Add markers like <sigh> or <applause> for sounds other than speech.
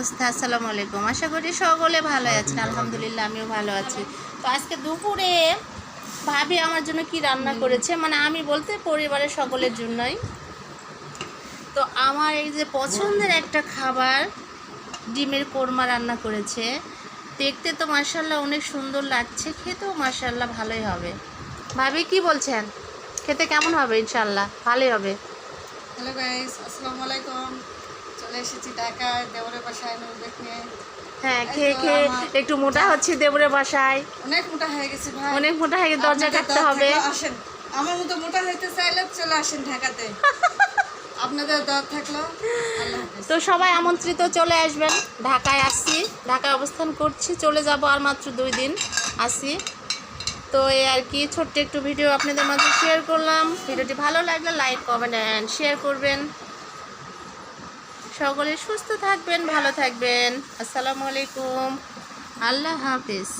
অবস্থা? আসসালামু আলাইকুম। আশা করি সকলে ভালো আছেন। আলহামদুলিল্লাহ আমিও ভালো আছি। তো আজকে দুপুরে ভাবি আমার জন্য কি রান্না করেছে? মানে আমি বলতে পরিবারের সকলের জন্যই। তো আমার এই যে পছন্দের একটা খাবার ডিমের কোরমা রান্না করেছে। দেখতে তো মার্শাল্লাহ অনেক সুন্দর লাগছে। খেতেও মার্শাল্লাহ ভালোই হবে। ভাবি কি বলছেন? খেতে কেমন হবে ইনশাল্লাহ ভালোই হবে। হ্যালো গাইস আসসালামু আলাইকুম। চলে এসেছি ঢাকায় দেওরের বাসায় নৈবেদ নিয়ে। হ্যাঁ তো খেয়ে খেয়ে একটু মোটা হচ্ছে দেবরের বাসায়। অনেক মোটা হয়ে গেছি ভাই। অনেক মোটা হয়ে দরজা কাটতে হবে। আসেন। আমার মতো মোটা হইতে চাইলে চলে আসেন ঢাকাতে। <laughs> আপনাদের দর থাকল তো সবাই আমন্ত্রিত চলে আসবেন। ঢাকায় আসছি ঢাকায় অবস্থান করছি চলে যাব আর মাত্র দুই দিন আসি। তো এই আর কি ছোট্ট একটু ভিডিও আপনাদের মাঝে শেয়ার করলাম। ভিডিওটি ভালো লাগলে লাইক কমেন্ট অ্যান্ড শেয়ার করবেন। সকলে সুস্থ থাকবেন ভালো থাকবেন। আসসালামু আলাইকুম। আল্লাহ হাফিজ।